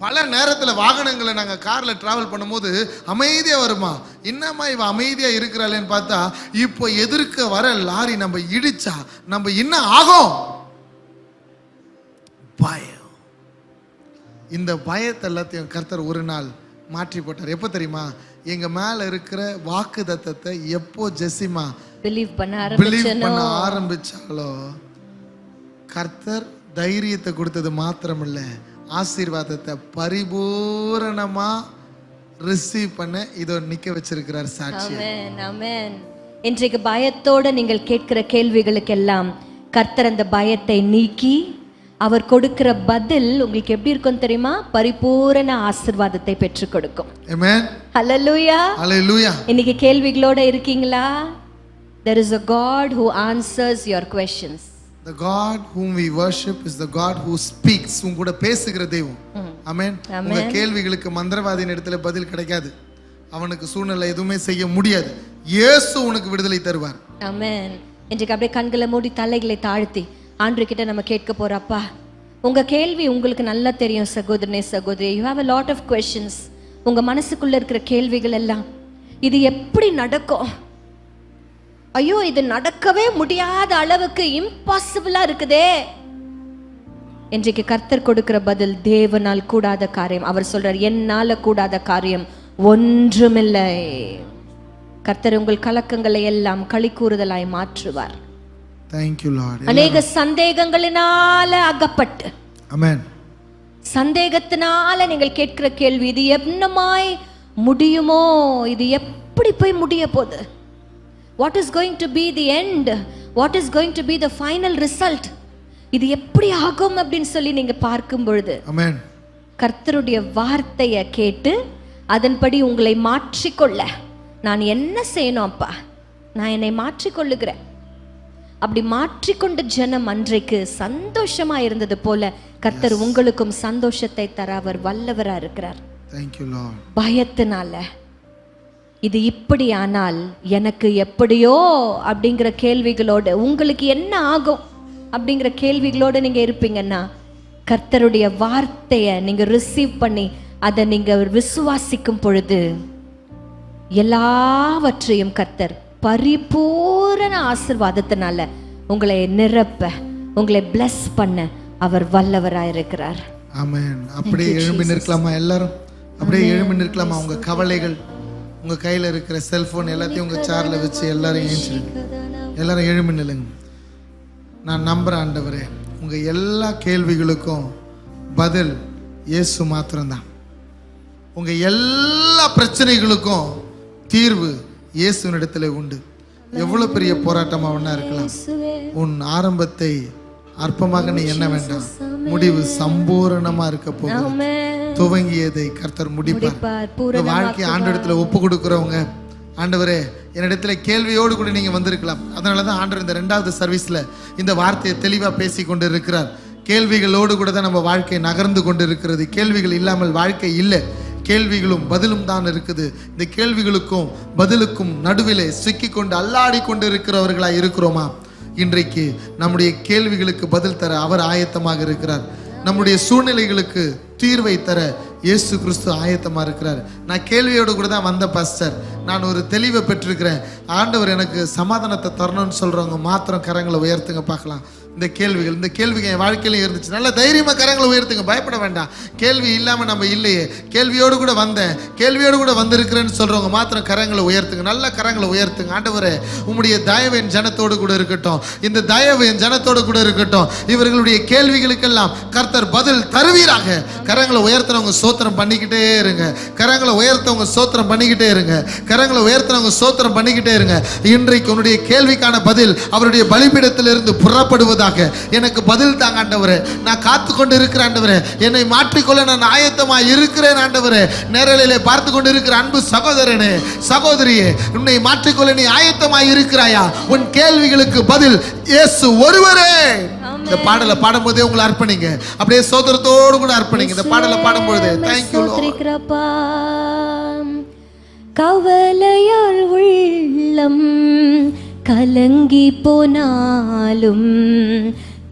பல நேரத்தில் வாகனங்களை நாங்கள் காரில் டிராவல் பண்ணும்போது அமைதியாக வருமா? என்னம்மா இவ அமைதியாக இருக்கிறாளேன்னு பார்த்தா இப்போ எதிர்க்க வர லாரி நம்ம இடிச்சா நம்ம என்ன ஆகும்? பயம். இந்த பயத்தை எல்லாத்தையும் கர்த்தர் ஒரு நாள் மாற்றி போட்டார். எப்போ தெரியுமா? எங்க மேல இருக்கிற வாக்கு தத்தத்தை எப்போ ஜெசிமா பிலீவ் பண்ண பிலீவ் ஆரம்பிச்சனோ? பண்ண ஆரம்பிச்சாலோ கர்த்தர் தைரியத்தை கொடுத்தது மாத்திரமில்ல. ஆசீர்வாதத்தை பரிபூரணமா ரிசீவ் பண்ண இதோ நிக்க வச்சிருக்கிறார் சாட்சி. இன்றைக்கு பயத்தோட நீங்கள் கேட்கிற கேள்விகளுக்கெல்லாம் கர்த்தர் அந்த பயத்தை நீக்கி அவர் கொடுக்கிற பதில் உங்களுக்கு எப்படி இருக்கும் தெரியுமா? பரிபூரண ஆசிர்வாதத்தை பெற்றுக் கொடுக்கும். இன்னைக்கு கேள்விகளோட இருக்கீங்களா? There is a god who answers your questions. The God whom we worship is the God who speaks. உங்க கூட பேசுகிற தெய்வம். ஆமென் உங்க கேள்விகளுக்கு மந்திரவாதியின் இடத்துல பதில் கிடைக்காது. அவனுக்கு சூழ்நிலை எதுவுமே செய்ய முடியாது. இயேசு உனக்கு விடுதலை தருவார். ஆமென் இன்றைக்கு அப்படியே கண்களை மூடி தலைகளை தாழ்த்தி ஆண்டு கிட்ட நம்ம கேட்க போறப்பா உங்க கேள்வி உங்களுக்கு நல்லா தெரியும் சகோதரனே சகோதரி you have a lot of questions உங்க மனசுக்குள்ள இருக்கிற கேள்விகள் எல்லாம் இது எப்படி நடக்கும்? ஐயோ இது நடக்கவே முடியாத அளவுக்கு இம்பாசிபிளா இருக்குதே. இன்றைக்கு கர்த்தர் கொடுக்கிற பதில் தேவனால் கூடாத காரியம். அவர் சொல்றார் என்னால கூடாத காரியம் ஒன்றுமில்லை. கர்த்தர் உங்கள் கலக்கங்களை எல்லாம் களி கூறுதலாய் மாற்றுவார். Thank you Lord. அநேக சந்தேகங்களினால அகப்பட்டு சந்தேகத்தினால நீங்கள் கேட்கிற கேள்வி இது என்னமாய் முடியுமோ? இது எப்படி போய் முடிய போகுது? What is going to be the end what is going to be the final result இது எப்படி ஆகும் அப்படின்னு சொல்லி நீங்க பார்க்கும் பொழுது கர்த்தருடைய வார்த்தையை கேட்டு அதன்படி உங்களை மாற்றிக்கொள்ள. நான் என்ன செய்யணும் அப்பா? நான் என்னை மாற்றிக்கொள்ளுகிறேன். அப்படி மாற்றிக்கொண்ட ஜனம் அன்றைக்கு சந்தோஷமா இருந்தது போல கர்த்தர் உங்களுக்கும் சந்தோஷத்தை தர அவர் வல்லவரா இருக்கிறார். Thank you Lord. பயத்தினால. இது இப்படி ஆனால் எனக்கு எப்படியோ அப்படிங்கிற கேள்விகளோடு உங்களுக்கு என்ன ஆகும் அப்படிங்கிற கேள்விகளோடு நீங்க இருப்பீங்கன்னா கர்த்தருடைய வார்த்தையை நீங்க ரிசீவ் பண்ணி அதை நீங்க விசுவாசிக்கும் பொழுது எல்லாவற்றையும் கர்த்தர் பரிபூரண ஆசிர்வாதத்தினால உங்களை நிரப்ப உங்களை bless பண்ண அவர் வல்லவராய் இருக்கிறார். ஆமென் அப்படியே எழும்பி நிற்கலாமா எல்லாரும்? அப்படியே எழும்பி நிற்கலாமா உங்க கவலைகள்? உங்க கையில இருக்கிற செல்போன் எல்லாத்தையும் உங்க சேரில் வச்சு எல்லாரும் ஏஞ்சிருங்க. எல்லாரும் எழும்பி நில்லுங்க. நான் நம்புறேன் ஆண்டவரே உங்க எல்லா கேள்விகளுக்கும் பதில் இயேசு மாத்திரம்தான். உங்க எல்லா பிரச்சனைகளுக்கும் தீர்வு இயேசுவினிடத்துல உண்டு. எவ்வளவு பெரிய போராட்டமாக வேணா இருக்கலாம். உன் ஆரம்பத்தை அற்பமாக நீ என்ன வேண்டாம். முடிவு சம்பூரணமா இருக்க போகுது துவங்கியதை கர்த்தர் முடிப்பார். வாழ்க்கை ஆண்டவரத்துல ஒப்பு கொடுக்குறவங்க ஆண்டவரே என்னிடத்துல கேள்வியோடு கூட நீங்க வந்திருக்கலாம். அதனால தான் ஆண்டவர் இந்த ரெண்டாவது சர்வீஸ்ல இந்த வார்த்தையை தெளிவா பேசி கொண்டு இருக்கிறார் கேள்விகளோடு கூட தான் நம்ம வாழ்க்கை நகர்ந்து கொண்டு இருக்கிறது கேள்விகள் இல்லாமல் வாழ்க்கை இல்லை. கேள்விகளும் பதிலும் தான் இருக்குது. இந்த கேள்விகளுக்கும் பதிலுக்கும் நடுவிலே சிக்கிக்கொண்டு அல்லாடி கொண்டு இருக்கிறவர்களாய் இருக்கிறோமா? இன்றைக்கு நம்முடைய கேள்விகளுக்கு பதில் தர அவர் ஆயத்தமாக இருக்கிறார். நம்முடைய சூழ்நிலைகளுக்கு தீர்வை தர இயேசு கிறிஸ்து ஆயத்தமாக இருக்கிறார். நான் கேள்வியோடு கூட தான் வந்த பாஸ்டர் நான் ஒரு தெளிவை பெற்றிருக்கிறேன். ஆண்டவர் எனக்கு சமாதானத்தை தரணும்னு சொல்கிறவங்க மாத்திரம் கரங்களை உயர்த்துங்க பார்க்கலாம். இந்த கேள்விகள் இந்த கேள்விகள் என் வாழ்க்கையிலையும் இருந்துச்சு. நல்ல தைரியமாக கரங்களை உயர்த்துங்க பயப்பட வேண்டாம். கேள்வி இல்லாமல் நம்ம இல்லையே. கேள்வியோடு கூட வந்தேன். கேள்வியோடு கூட வந்திருக்கிறேன்னு சொல்கிறவங்க மாத்திரம் கரங்களை உயர்த்துங்க. நல்ல கரங்களை உயர்த்துங்க. ஆண்டவரே உம்முடைய தயவு என் ஜனத்தோடு கூட இருக்கட்டும். இந்த தயவு என் ஜனத்தோடு கூட இருக்கட்டும். இவர்களுடைய கேள்விகளுக்கெல்லாம் கர்த்தர் பதில் தருவீராக. கரங்களை உயர்த்துறவங்க சோத்திரம் பண்ணிக்கிட்டே இருங்க. கரங்களை உயர்த்தவங்க சோத்திரம் பண்ணிக்கிட்டே இருங்க. கரங்களை உயர்த்தினவங்க சோத்திரம் பண்ணிக்கிட்டே இருங்க. இன்றைக்கு உன்னுடைய கேள்விக்கான பதில் அவருடைய பலிபீடத்திலிருந்து புறப்படுவதாக எனக்கு பதில் தாங்க ஆண்டவரே. நான் காத்து கொண்டு இருக்கிற ஆண்டவரே. என்னை மாற்றிக்கொள்ள நான் ஆயத்தமா இருக்கிறேன் ஆண்டவரே. நேரலிலே பார்த்து கொண்டு இருக்கிற அன்பு சகோதரனே சகோதரியே உன்னை மாற்றிக்கொள்ள நீ ஆயத்தமா இருக்கிறாயா? உன் கேள்விகளுக்கு பதில் இயேசு ஒருவரே. இந்த பாடலை பாடும்போதே உங்களை அர்ப்பணிங்க. அப்படியே சோதரத்தோடு கூட அர்ப்பணிங்க. இந்த பாடலை பாடும்பொழுது தேங்க்யூ. கவலையால் உள்ளம். கலங்கி போனாலும்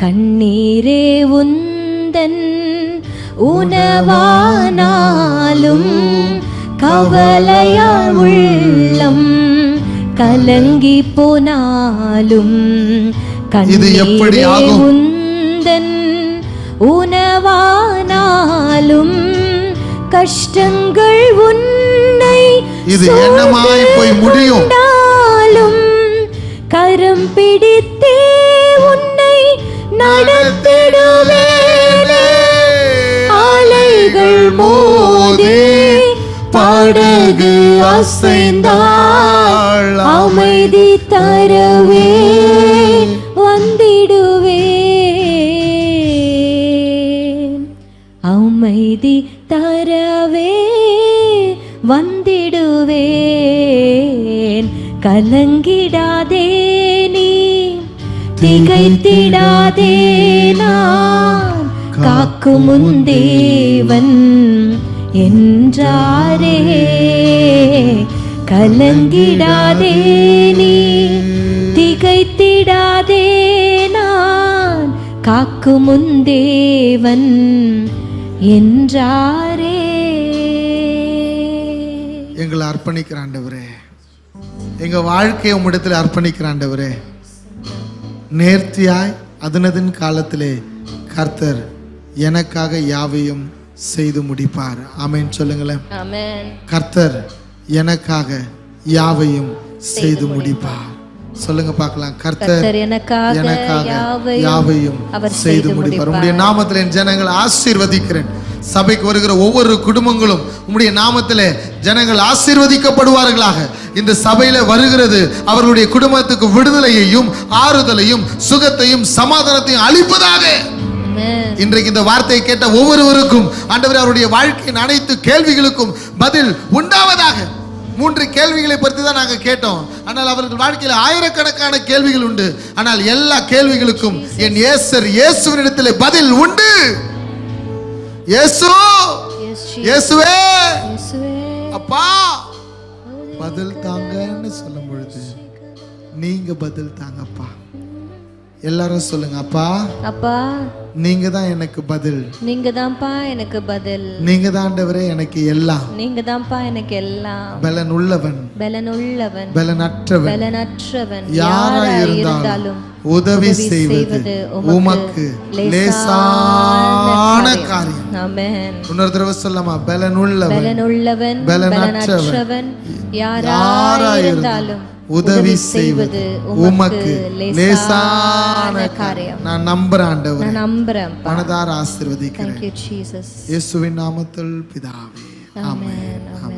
கண்ணீரே உந்தன் உணவானாலும் கவலையால் உள்ளம் கலங்கி போனாலும் இது எப்படி? உந்தன் உணவானாலும் கஷ்டங்கள் உன்னை இது என்னமாய் போய் முடியும்? கரம் பிடித்தே உன்னை நடத்திடுவேனே. அலைகள் மோதி படகு அசைந்தாள் அமைதி தரவே வந்திடுவேன். அமைதி தரவே வந்திடுவேன். கலங்கிடாதே நீ திகைத்திடாதே நான். காக்கும் தேவன் என்றாரே. கலங்கிடாதே நீ. திகைத்திடாதே நான். காக்கும் தேவன் என்றாரே. எங்களை அர்ப்பணிக்கிறாண்டவரே எங்கள் வாழ்க்கையை உம்மிடத்தில் அர்ப்பணிக்கிறாண்டவரே நேர்த்தியாய் அதனதின் காலத்திலே கர்த்தர் எனக்காக யாவையும் செய்து முடிப்பார். ஆமென். சொல்லுங்களேன். கர்த்தர் எனக்காக யாவையும் செய்து முடிப்பார். சொல்லுங்க பார்க்கலாம். கர்த்தர் எனக்காக யாவையும் அவர் செய்து முடிப்பார். உம்முடைய நாமத்தில் என் ஜனங்கள் ஆசீர்வதிக்கிறேன். சபைக்கு வருகிற ஒவ்வொரு குடும்பங்களும் உம்முடைய நாமத்திலே ஜனங்கள் ஆசீர்வதிக்கப்படுவார்களாக. இந்த சபையில வருகிறது அவர்களுடைய குடும்பத்துக்கு விடுதலையையும் ஆறுதலையும் சுகத்தையும் சமாதானத்தையும் அளிப்பதாக. இன்றைக்கு இந்த வார்த்தையை கேட்ட ஒவ்வொருவருக்கும் ஆண்டவர் அவருடைய வாழ்க்கையின் அனைத்து கேள்விகளுக்கும் பதில் உண்டாவதாக. மூன்று கேள்விகளை பற்றி தான் நாங்கள் கேட்டோம். ஆனால் அவர்கள் வாழ்க்கையில் ஆயிரக்கணக்கான கேள்விகள் உண்டு. ஆனால் எல்லா கேள்விகளுக்கும் என் இயேசர் இயேசுவினிடத்தில் பதில் உண்டு. இயேசு. இயேசுவே. அப்பா! பதில் தாங்கன்னு சொல்லும் பொழுது நீங்க பதில் தாங்கப்பா. எல்லாரும் சொல்லுங்க அப்பா. அப்பா. நீங்க தான் எனக்கு பதில். நீங்க தான்ப்பா எனக்கு பதில். நீங்க தான் ஆண்டவரே எனக்கு எல்லாம். நீங்க தான்ப்பா எனக்கு எல்லாம். பலன் உள்ளவன். பலனுள்ளவன் பலனற்றவன் பலனற்றவன் யாரா யாரா இருந்தாலும் உதவி செய்வது உமக்கு லேசான காரியம். இன்னொரு தடவை சொல்லாமா பலனுள்ளவன். பலனுள்ளவன் பலனற்றவன். பலனற்றவன். யாரா யாரா இருந்தாலும் உதவி செய்வது உமக்கு லேசான காரியம். நான் நம்புறேன் ஆண்டவர். நான் நம்புறேன் மனதார ஆசீர்வதிக்கிறேன். இயேசுவின் நாமத்தில் பிதாவே. ஆமென். ஆமென்.